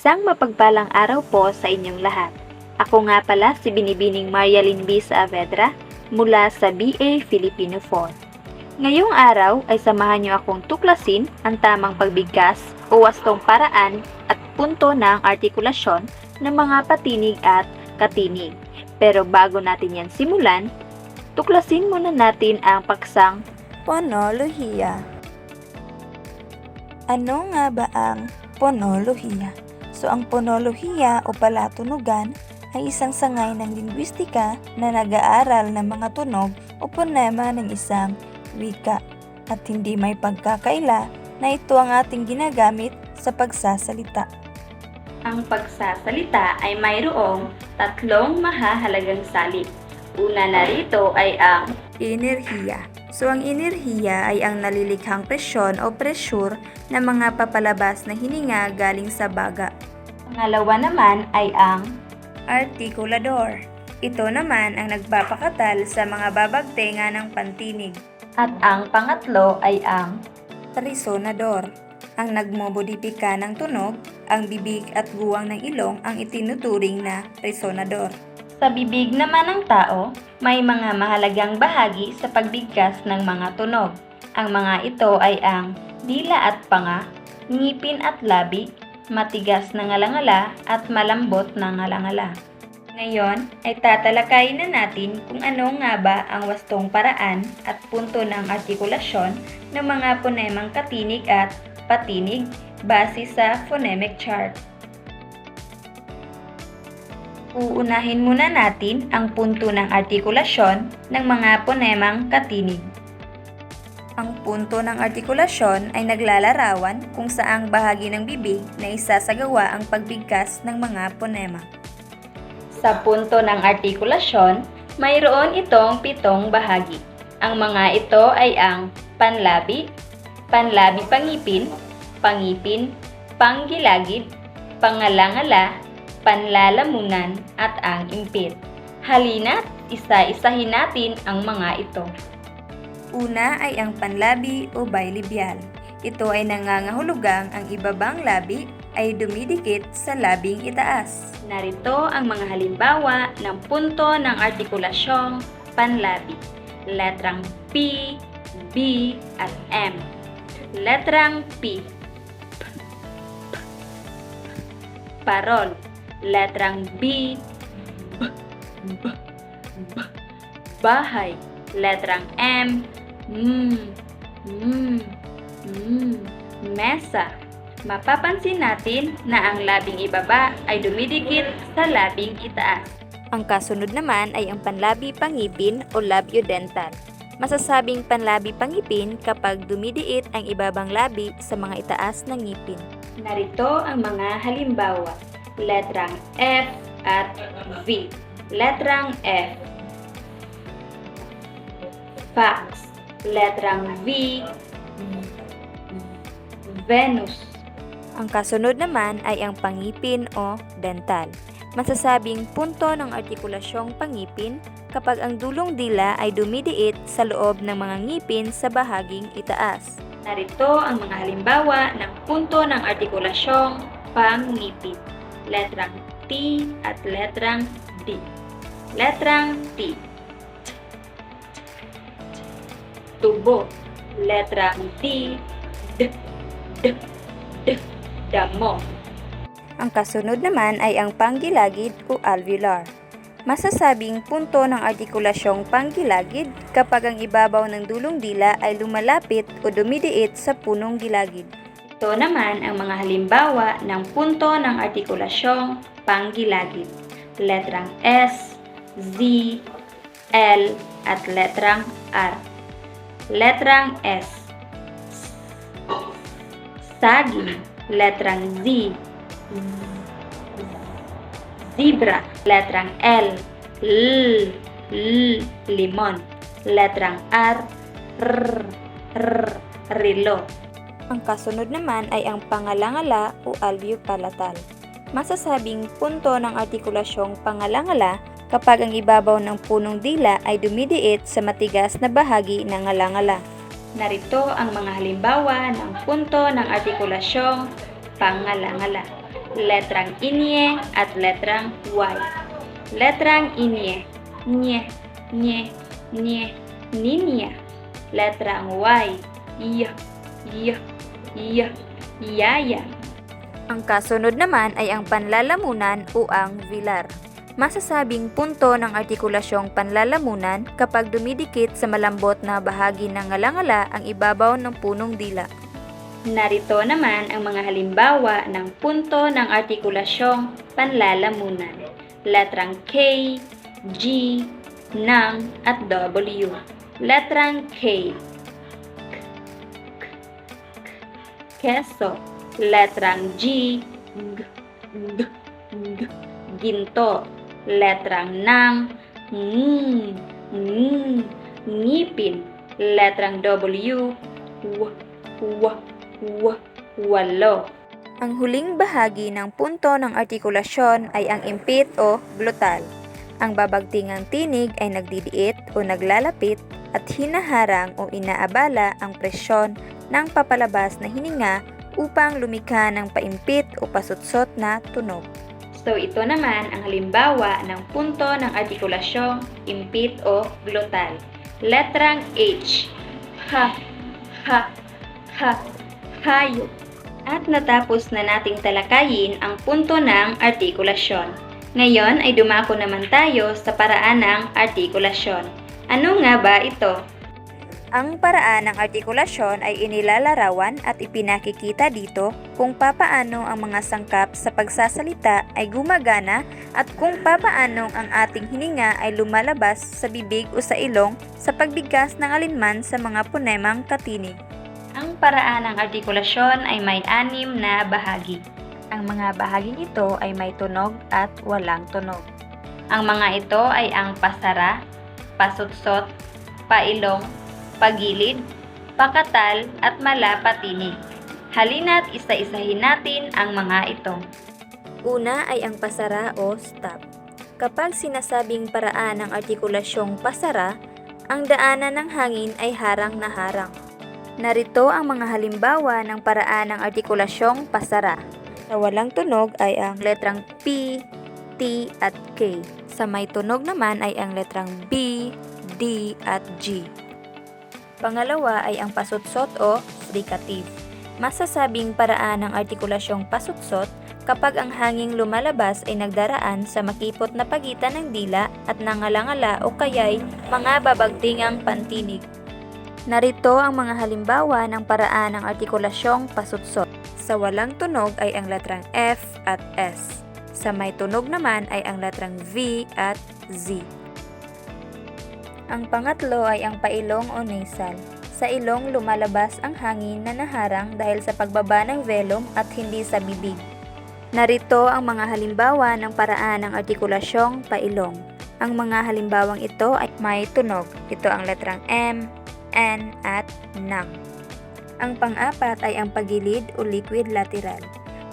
Isang mapagpalang araw po sa inyong lahat. Ako nga pala si Binibining Marialyn B. Saavedra mula sa BA Filipino 4. Ngayong araw ay samahan niyo akong tuklasin ang tamang pagbigkas o wastong paraan at punto ng artikulasyon ng mga patinig at katinig. Pero bago natin yan simulan, tuklasin muna natin ang paksang Ponolohiya. Ano nga ba ang ponolohiya? So ang ponolohiya o palatunugan ay isang sangay ng lingwistika na nag-aaral ng mga tunog o ponema ng isang wika at hindi may pagkakaila na ito ang ating ginagamit sa pagsasalita. Ang pagsasalita ay mayroong tatlong mahahalagang salip. Una na rito ay ang Enerhiya. So ang enerhiya ay ang nalilikhang presyon o pressure ng mga papalabas na hininga galing sa baga. Pangalawa naman ay ang Artikulador. Ito naman ang nagpapakatal sa mga babagtenga ng pantinig. at ang pangatlo ay ang Resonador. Ang nagmomodifika ng tunog, ang bibig at guwang ng ilong ang itinuturing na resonador. Sa bibig naman ng tao, may mga mahalagang bahagi sa pagbigkas ng mga tunog. Ang mga ito ay ang dila at panga, ngipin at labi, matigas na ngalangala at malambot na ngalangala. Ngayon ay tatalakayin na natin kung ano nga ba ang wastong paraan at punto ng artikulasyon ng mga ponemang katinig at patinig base sa phonemic chart. Uunahin muna natin ang punto ng artikulasyon ng mga ponemang katinig. Ang punto ng artikulasyon ay naglalarawan kung saang bahagi ng bibig na isasagawa ang pagbigkas ng mga ponema. Sa punto ng artikulasyon, mayroon itong pitong bahagi. Ang mga ito ay ang panlabi, panlabi pangipin, pangipin, panggilagid, pangalangala, panlalamunan, at ang impit. Halina't isa-isahin natin ang mga ito. Una ay ang panlabi o bilabial. Ito ay nangangahulugang ang ibabang labi ay dumidikit sa labing itaas. Narito ang mga halimbawa ng punto ng artikulasyong panlabi. Letrang P, B, at M. Letrang P. Parol. Letrang B, B, B. Bahay. Letrang M, M, M, M. Mesa. Mapapansin natin na ang labing ibaba ay dumidikit sa labing itaas. Ang kasunod naman ay ang panlabi pangipin o labiodental. Masasabing panlabi pangipin kapag dumidiit ang ibabang labi sa mga itaas ng ngipin. Narito ang mga halimbawa. Letrang F at V. Letrang F. Fax. Letrang V. Venus. Ang kasunod naman ay ang pangipin o dental. Masasabing punto ng artikulasyong pangipin kapag ang dulong dila ay dumidiit sa loob ng mga ngipin sa bahaging itaas. Narito ang mga halimbawa ng punto ng artikulasyong pangngipin. Letrang T at letrang D. Letrang T. Tubo. Letrang D. D. D. D. Damo. Ang kasunod naman ay ang panggilagid o alveolar. Masasabing punto ng artikulasyong panggilagid kapag ang ibabaw ng dulong dila ay lumalapit o dumidiit sa punong gilagid. Ito naman ang mga halimbawa ng punto ng artikulasyong panggilagid. Letrang S, Z, L, at letrang R. Letrang S. Saging. Letrang Z. Zebra. Letrang L. L. L. Limon. Letrang R. R. R. Relo. Ang kasunod naman ay ang pangalangala o alveopalatal. Masasabing punto ng artikulasyong pangalangala kapag ang ibabaw ng punong dila ay dumidiit sa matigas na bahagi ng alangala. Narito ang mga halimbawa ng punto ng artikulasyong pangalangala. letrang inye at letrang y. Letrang inye, nye, nye, nye, ninya. Letrang y, y, y, y, yaya. Ang kasunod naman ay ang panlalamunan o ang vilar. Masasabing punto ng artikulasyong panlalamunan kapag dumidikit sa malambot na bahagi ng ngalangala ang ibabaw ng punong dila. Narito naman ang mga halimbawa ng punto ng artikulasyong panlalamunan. Letrang K, G, ng at W. Letrang K. Keso. Letrang G, G, G, G, ginto. Letrang ng, ng, ng, ngipin. Letrang W, w, w, w, walo. Ang huling bahagi ng punto ng artikulasyon ay ang impit o glutal. Ang babagtingang tinig ay nagdidiit o naglalapit at hinaharang o inaabala ang presyon ng papalabas na hininga upang lumikha ng paimpit o pasutsot na tunog. So ito naman ang halimbawa ng punto ng artikulasyong impit o glutal. Letrang H. Ha, ha, ha, hayop. At natapos na nating talakayin ang punto ng artikulasyon. Ngayon ay dumako naman tayo sa paraan ng artikulasyon. Ano nga ba ito? Ang paraan ng artikulasyon ay inilalarawan at ipinakikita dito kung papaano ang mga sangkap sa pagsasalita ay gumagana at kung papaano ang ating hininga ay lumalabas sa bibig o sa ilong sa pagbigkas ng alinman sa mga punemang katinig. Ang paraan ng artikulasyon ay may anim na bahagi. Ang mga bahaging ito ay may tunog at walang tunog. Ang mga ito ay ang pasara, pasutsot, pailong, pagilid, pakatal at malapatinig. Halina't isa-isahin natin ang mga ito. Una ay ang pasara o stop. Kapag sinasabing paraan ng artikulasyong pasara, ang daanan ng hangin ay harang na harang. Narito ang mga halimbawa ng paraan ng artikulasyong pasara. Sa walang tunog ay ang letrang P, T at K. Sa may tunog naman ay ang letrang B, D at G. Pangalawa ay ang pasutsot o fricative. Masasabing paraan ng artikulasyong pasutsot kapag ang hanging lumalabas ay nagdaraan sa makipot na pagitan ng dila at nangalangala o kaya'y mga babagtingang pantinig. Narito ang mga halimbawa ng paraan ng artikulasyong pasutsot. Sa walang tunog ay ang letrang F at S. Sa may tunog naman ay ang letrang V at Z. Ang pangatlo ay ang pailong o nasal. Sa ilong lumalabas ang hangin na naharang dahil sa pagbaba ng velum at hindi sa bibig. Narito ang mga halimbawa ng paraan ng artikulasyong pailong. Ang mga halimbawang ito ay may tunog. Ito ang letrang M, N at NANG. Ang pang-apat ay ang pagilid o liquid lateral.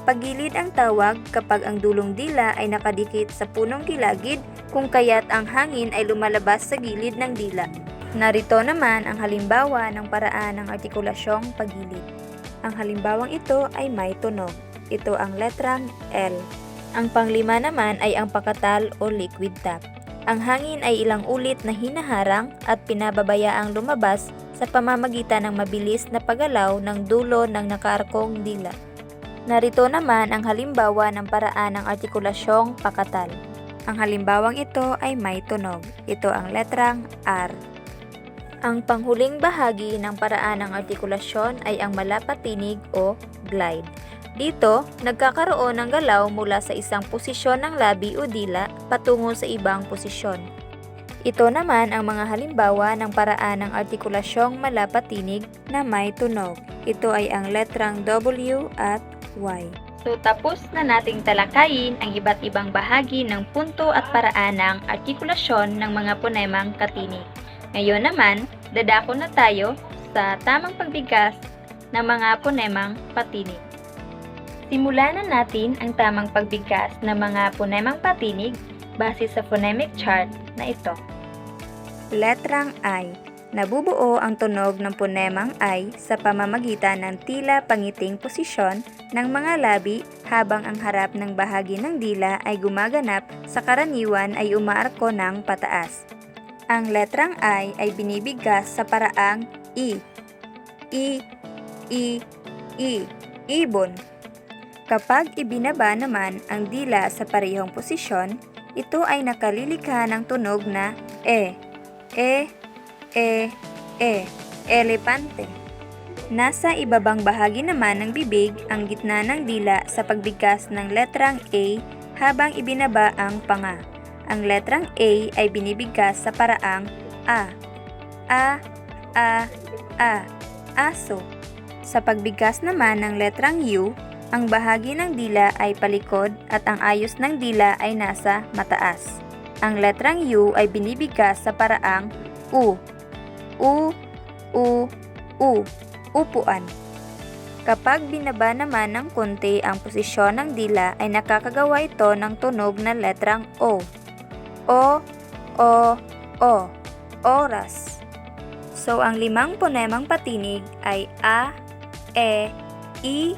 Pagilid ang tawag kapag ang dulong dila ay nakadikit sa punong gilagid kung kaya't ang hangin ay lumalabas sa gilid ng dila. Narito naman ang halimbawa ng paraan ng artikulasyong pagilid. Ang halimbawang ito ay may tunog. Ito ang letrang L. Ang panglima naman ay ang pakatal o liquid tap. Ang hangin ay ilang ulit na hinaharang at pinababayaang lumabas sa pamamagitan ng mabilis na paggalaw ng dulo ng nakaarkong dila. Narito naman ang halimbawa ng paraan ng artikulasyong pakatal. Ang halimbawang ito ay may tunog. Ito ang letrang R. Ang panghuling bahagi ng paraan ng artikulasyon ay ang malapatinig o glide. Dito, nagkakaroon ng galaw mula sa isang posisyon ng labi o dila patungo sa ibang posisyon. Ito naman ang mga halimbawa ng paraan ng artikulasyong malapatinig na may tunog. Ito ay ang letrang W at Y. So tapos na nating talakayin ang iba't ibang bahagi ng punto at paraan ng artikulasyon ng mga ponemang katinig. Ngayon naman, dadako na tayo sa tamang pagbigkas ng mga ponemang patinig. Simulan na natin ang tamang pagbigkas ng mga ponemang patinig base sa phonemic chart na ito. Letrang I. Nabubuo ang tunog ng ponemang I sa pamamagitan ng tila pangiting posisyon ng mga labi habang ang harap ng bahagi ng dila ay gumaganap sa karaniwan ay umaarko ng pataas. Ang letrang I ay binibigkas sa paraang I. I, I, I, ibon. Kapag ibinaba naman ang dila sa parehong posisyon, ito ay nakalilikha ng tunog na E. E, E, E, elepante. Nasa ibabang bahagi naman ng bibig ang gitna ng dila sa pagbigkas ng letrang A habang ibinaba ang panga. Ang letrang A ay binibigkas sa paraang A. A, A, A, aso. Sa pagbigkas naman ng letrang U, ang bahagi ng dila ay palikod at ang ayos ng dila ay nasa mataas. Ang letrang U ay binibigkas sa paraang U. U, U, U, upuan. Kapag binaba naman ng konti ang posisyon ng dila ay nakakagawa ito ng tunog na letrang O. O, O, O, oras. So ang limang ponemang patinig ay A, E, I,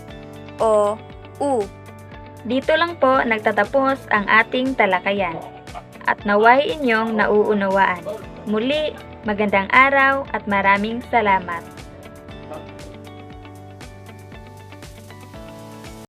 O, U. Dito lang po nagtatapos ang ating talakayan. At naway inyong nauunawaan. Muli, magandang araw at maraming salamat.